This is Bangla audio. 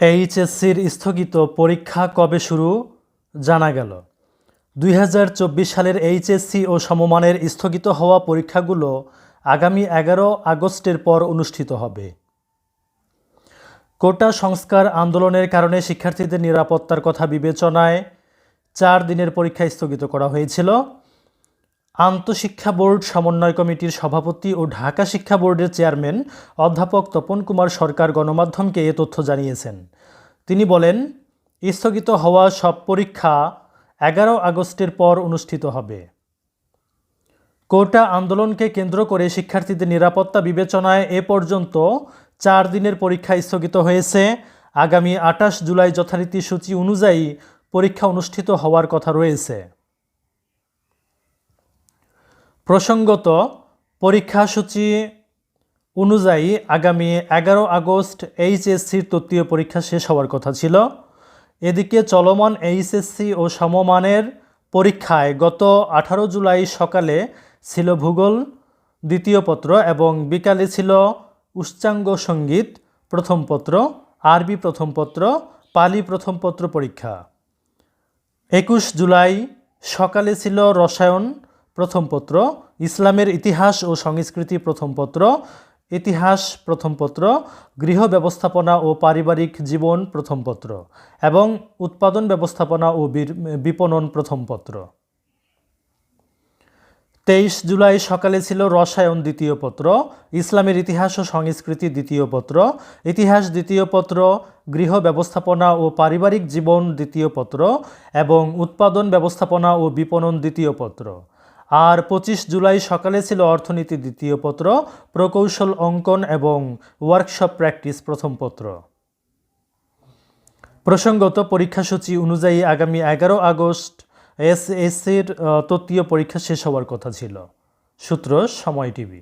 এইচএসসির স্থগিত পরীক্ষা কবে শুরু জানা গেল। দুই হাজার চব্বিশ সালের এইচএসসি ও সমমানের স্থগিত হওয়া পরীক্ষাগুলো আগামী এগারো আগস্টের পর অনুষ্ঠিত হবে। কোটা সংস্কার আন্দোলনের কারণে শিক্ষার্থীদের নিরাপত্তার কথা বিবেচনায় চার দিনের পরীক্ষা স্থগিত করা হয়েছিল। আন্তঃশিক্ষা বোর্ড, সমন্বয় কমিটির সভাপতি ও ঢাকা শিক্ষা বোর্ডের চেয়ারম্যান অধ্যাপক তপন কুমার সরকার গণমাধ্যমকে এ তথ্য জানিয়েছেন। তিনি বলেন, স্থগিত হওয়া সব পরীক্ষা এগারো আগস্টের পর অনুষ্ঠিত হবে। কোটা আন্দোলনকে কেন্দ্র করে শিক্ষার্থীদের নিরাপত্তা বিবেচনায় এ পর্যন্ত চার দিনের পরীক্ষা স্থগিত হয়েছে। আগামী আটাশ জুলাই যথারীতি সূচি অনুযায়ী পরীক্ষা অনুষ্ঠিত হওয়ার কথা রয়েছে। প্রসঙ্গত, পরীক্ষাসূচি অনুযায়ী আগামী এগারো আগস্ট এইচএসসির তৃতীয় পরীক্ষা শেষ হওয়ার কথা ছিল। এদিকে চলমান এইচএসসি ও সমমানের পরীক্ষায় গত আঠারো জুলাই সকালে ছিল ভূগোল, দ্বিতীয় পত্র এবং বিকালে ছিল উচ্চাঙ্গ সংগীত, প্রথম পত্র, আরবি প্রথম পত্র, পালি প্রথম পত্র পরীক্ষা। একুশ জুলাই সকালে ছিল রসায়ন প্রথম পত্র, ইসলামের ইতিহাস ও সংস্কৃতি প্রথম পত্র, ইতিহাস প্রথম পত্র, গৃহ ব্যবস্থাপনা ও পারিবারিক জীবন প্রথম পত্র, এবং উৎপাদন ব্যবস্থাপনা ও বিপণন প্রথম পত্র। তেইশ জুলাই সকালে ছিল রসায়ন দ্বিতীয় পত্র, ইসলামের ইতিহাস ও সংস্কৃতি দ্বিতীয় পত্র, ইতিহাস দ্বিতীয় পত্র, গৃহ ব্যবস্থাপনা ও পারিবারিক জীবন দ্বিতীয় পত্র, এবং উৎপাদন ব্যবস্থাপনা ও বিপণন দ্বিতীয় পত্র। আর পঁচিশ জুলাই সকালে ছিল অর্থনীতি দ্বিতীয় পত্র, প্রকৌশল অঙ্কন এবং ওয়ার্কশপ প্র্যাকটিস প্রথম পত্র। প্রসঙ্গত পরীক্ষাসূচি অনুযায়ী আগামী এগারো আগস্ট এস এসএসসির তত্ত্বীয় পরীক্ষা শেষ হওয়ার কথা ছিল। সূত্র সময় টিভি।